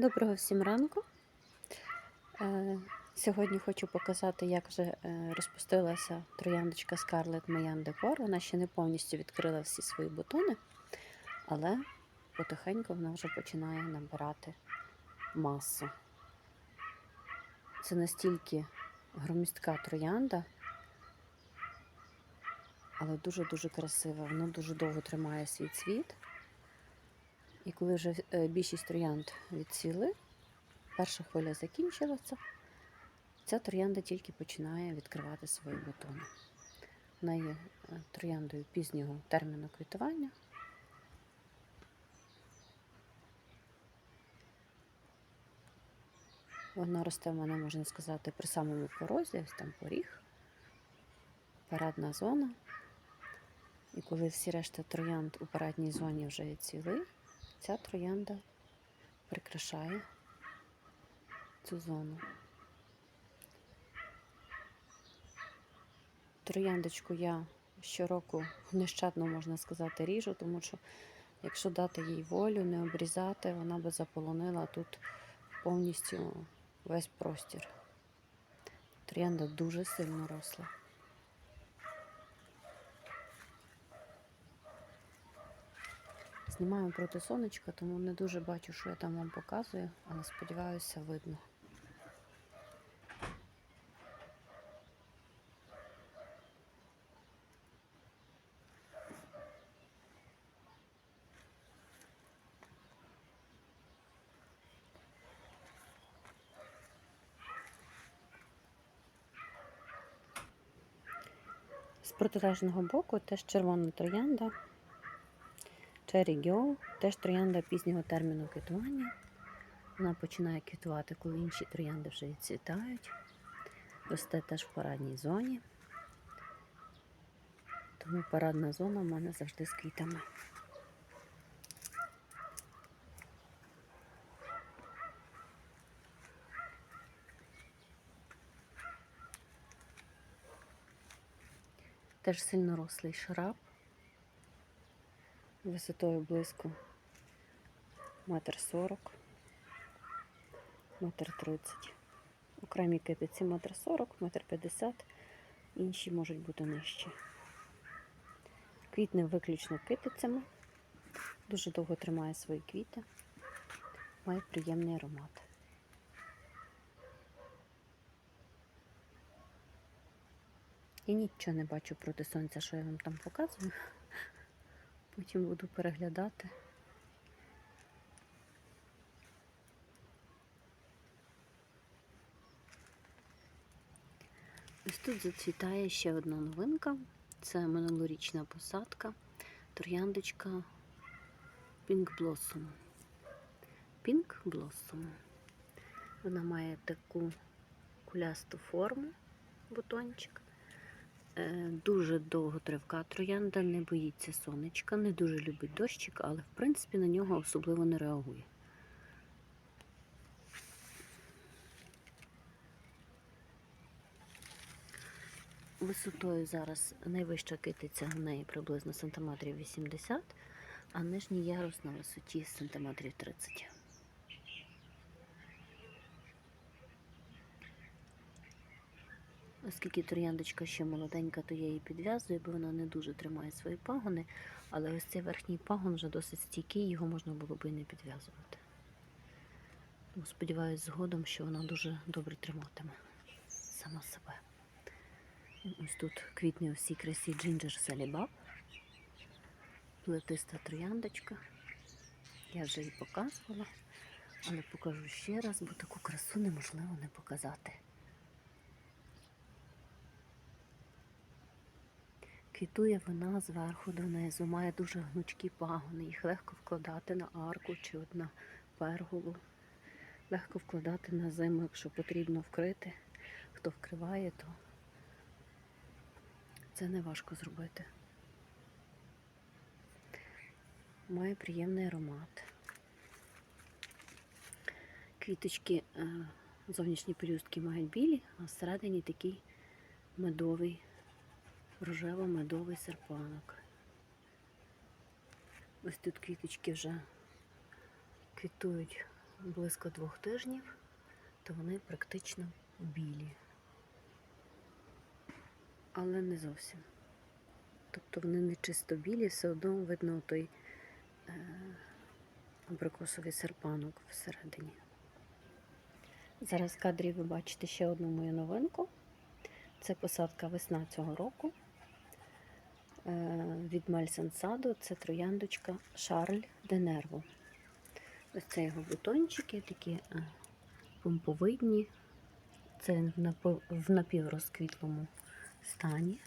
Доброго всім ранку. Е, Сьогодні хочу показати, як вже е, розпустилася трояндочка Scarlet Mayan Decor. Вона ще не повністю відкрила всі свої бутони, але потихеньку вона вже починає набирати масу. Це настільки громістка троянда, але дуже-дуже красива. Вона дуже довго тримає свій цвіт. І коли вже е, більшість троянд відцвіли, перша хвиля закінчилася, ця троянда тільки починає відкривати свої бутони. Вона є е, трояндою пізнього терміну квітування. Вона росте в мене, можна сказати, при самому порозі, ось там поріг, парадна зона. І коли всі решта троянд у парадній зоні вже відцвіли, ця троянда прикрашає цю зону. Трояндочку я щороку нещадно, можна сказати, ріжу, тому що якщо дати їй волю, не обрізати, вона би заполонила тут повністю весь простір. Троянда дуже сильно росла. Знімаю проти сонечка, тому не дуже бачу, що я там вам показую, але сподіваюся, видно. З протилежного боку теж червона троянда. Cherry Girl, теж троянда пізнього терміну квітування. Вона починає квітувати, коли інші троянди вже відцвітають. Росте теж в парадній зоні. Тому парадна зона в мене завжди з квітами. Теж сильно рослий шраб висотою близько метр сорок, метр тридцять. Окремі китиці метр сорок, метр п'ятдесят, інші можуть бути нижчі. Квітне виключно китицями, дуже довго тримає свої квіти, має приємний аромат. Я нічого не бачу проти сонця, що я вам там показую. Потім буду переглядати. Ось тут зацвітає ще одна новинка. Це минулорічна посадка. Трояндочка Pink Blossom. Pink Blossom. Вона має таку кулясту форму, бутончик. Е, Дуже довготривка троянда, не боїться сонечка, не дуже любить дощик, але в принципі на нього особливо не реагує. Висотою зараз найвища китиця в неї приблизно сантиметрів 80, а нижній ярус на висоті сантиметрів 30. Оскільки трояндочка ще молоденька, то я її підв'язую, бо вона не дуже тримає свої пагони, але ось цей верхній пагон вже досить стійкий, його можна було би і не підв'язувати. Тому сподіваюся згодом, що вона дуже добре триматиме сама себе. Ось тут квітне у всій красі Ginger Салібаб, плетиста трояндочка. Я вже її показувала, але покажу ще раз, бо таку красу неможливо не показати. Квітує вона зверху донизу, має дуже гнучкі пагони, їх легко вкладати на арку чи на перголу. Легко вкладати на зиму, якщо потрібно вкрити. Хто вкриває, то це не важко зробити. Має приємний аромат. Квіточки, е, зовнішні пелюстки мають білі, а всередині такий медовий рожево-медовий серпанок. Ось тут квіточки вже квітують близько двох тижнів, то вони практично білі. Але не зовсім. Тобто вони не чисто білі, все одно видно той е, абрикосовий серпанок всередині. Зараз в кадрі ви бачите ще одну мою новинку. Це посадка весна цього року. Е, від Мальсансаду це трояндочка Шарль де Нерво. Ось це його бутончики, такі е, помповидні. Це в напіврозквітлому стані.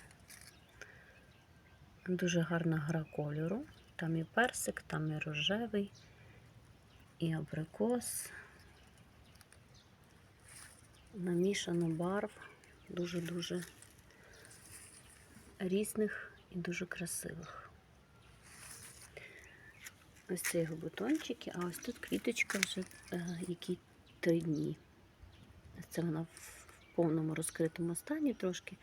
Дуже гарна гра кольору. Там і персик, там і рожевий, і абрикос. Намішано барв дуже-дуже різних і дуже красивих. Ось це його бутончики, а ось тут квіточка вже е, які три дні. Це вона в повному розкритому стані, трошки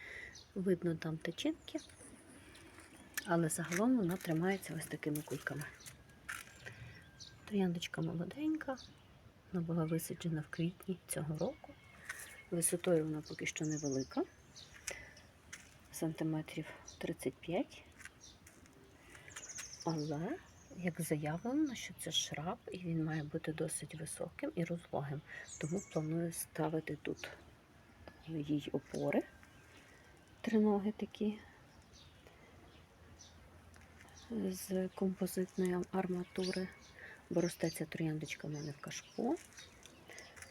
видно там течінки, але загалом вона тримається ось такими кульками. Трояндочка молоденька, вона була висаджена в квітні цього року. Висотою вона поки що невелика, сантиметрів 35. Але, як заявлено, що це шраб і він має бути досить високим і розлогим. Тому планую ставити тут їй опори, три ноги такі з композитної арматури, бо росте ця трояндочка в мене в кашпо.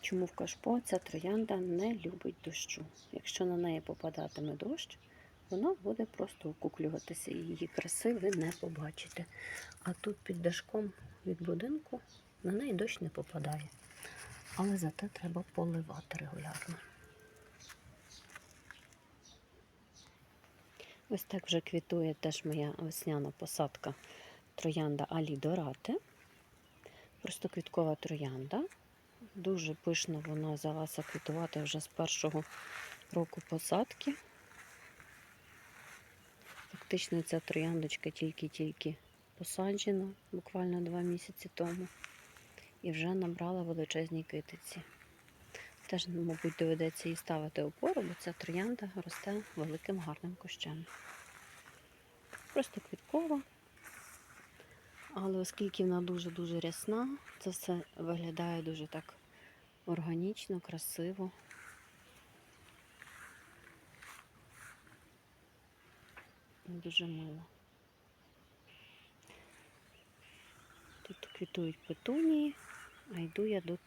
Чому в кашпо ця троянда не любить дощу. Якщо на неї попадатиме дощ, вона буде просто окуклюватися її краси ви не побачите. А тут під дашком від будинку на неї дощ не попадає. Але зате треба поливати регулярно. Ось так вже квітує теж моя весняна посадка троянда Алі Дорати. Просто квіткова троянда. Дуже пишно вона взялася квітувати вже з першого року посадки. Фактично ця трояндочка тільки-тільки посаджена, буквально два місяці тому, і вже набрала величезні китиці. Теж, мабуть, доведеться їй ставити опору, бо ця троянда росте великим гарним кущем. Просто квіткова. Але оскільки вона дуже-дуже рясна, це все виглядає дуже так органічно, красиво. Дуже мило. Тут квітують петунії, а йду я до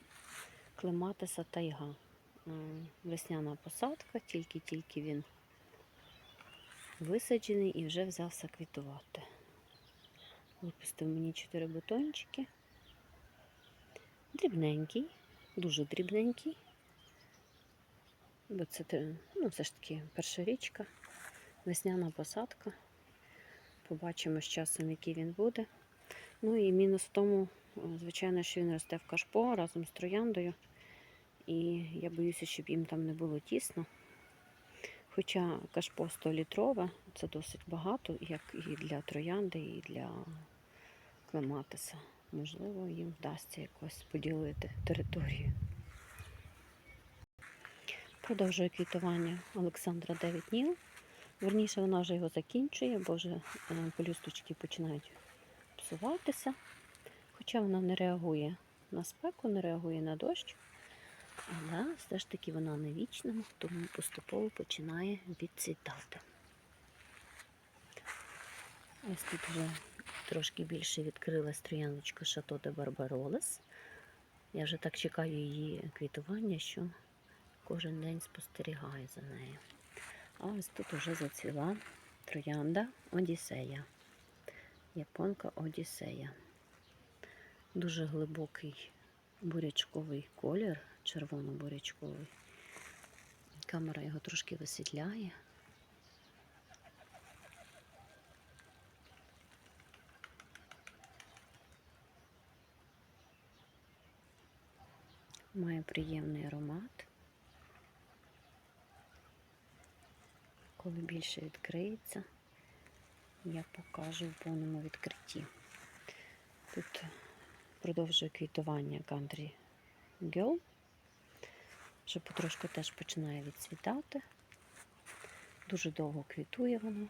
клематиса тайга. Весняна посадка, тільки-тільки він висаджений і вже взявся квітувати. Випустив мені чотири бутончики. Дрібненький, дуже дрібненький. Бо це ну, все ж таки перша річка, весняна посадка. Побачимо з часом, який він буде. Ну і мінус в тому, звичайно, що він росте в кашпо разом з трояндою. І я боюся, щоб їм там не було тісно. Хоча кашпо 100 літрове, це досить багато, як і для троянди, і для клематиса. Можливо, їм вдасться якось поділити територію. Продовжує квітування Олександра 9 Ніл. Верніше, вона вже його закінчує, бо вже е, пелюсточки починають псуватися. Хоча вона не реагує на спеку, не реагує на дощ. Але все ж таки вона не вічна, тому поступово починає відцвітати. Ось тут вже трошки більше відкрилась трояночка Шато де Барбаролес. Я вже так чекаю її квітування, що кожен день спостерігаю за нею. А ось тут вже зацвіла троянда Одіссея. Японка Одіссея. Дуже глибокий бурячковий колір, червоно-бурячковий. Камера його трошки висвітляє. Має приємний аромат. Коли більше відкриється, я покажу в повному відкритті. Тут продовжує квітування кантрі Girl. Вже потрошку теж починає відцвітати. Дуже довго квітує вона,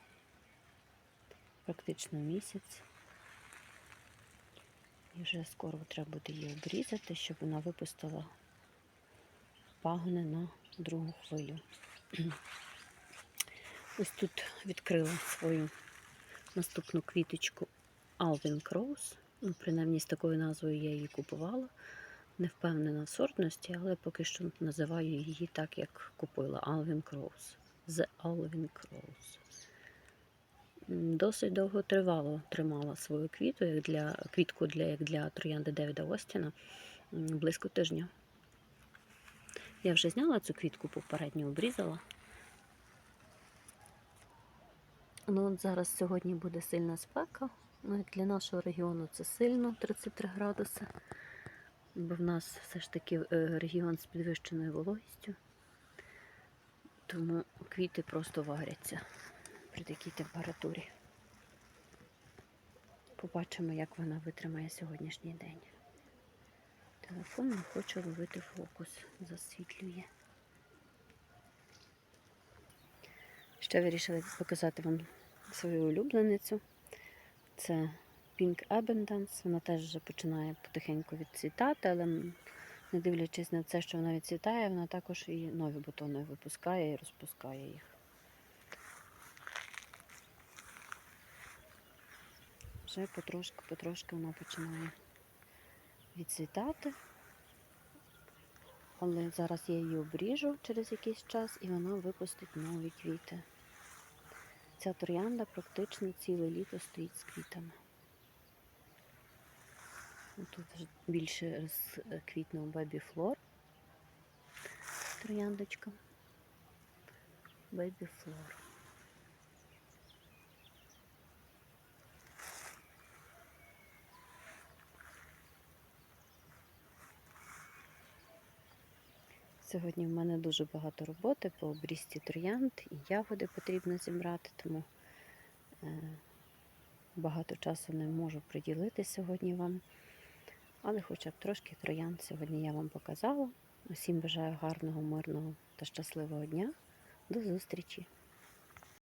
практично місяць. І вже скоро треба буде її обрізати, щоб вона випустила пагони на другу хвилю. Ось тут відкрила свою наступну квіточку Alvin Cross. Ну, принаймні з такою назвою я її купувала. Не впевнена в сортності, але поки що називаю її так, як купила Alvin Cross. The Alvin Cross. Досить довго тривало тримала свою квіту, як для квітку для, як для троянди Девіда Остіна, близько тижня. Я вже зняла цю квітку, попередньо обрізала. Ну от зараз сьогодні буде сильна спека. Ну, як для нашого регіону це сильно 33 градуси. Бо в нас все ж таки е, регіон з підвищеною вологістю. Тому квіти просто варяться при такій температурі. Побачимо, як вона витримає сьогоднішній день. Телефон не хоче ловити фокус, засвітлює. Ще вирішила показати вам свою улюбленицю. Це Pink Abundance. Вона теж вже починає потихеньку відцвітати, але не дивлячись на це, що вона відцвітає, вона також і нові бутони випускає і розпускає їх. Вже потрошки-потрошки вона починає відцвітати. Але зараз я її обріжу через якийсь час і вона випустить нові квіти. Ця троянда практично ціле літо стоїть з квітами. Тут вже більше розквітнув бебі-флор. Трояндочка. Baby Сьогодні в мене дуже багато роботи по обрізці троянд і ягоди потрібно зібрати, тому е, багато часу не можу приділити сьогодні вам. Але хоча б трошки троянд сьогодні я вам показала. Усім бажаю гарного, мирного та щасливого дня. До зустрічі!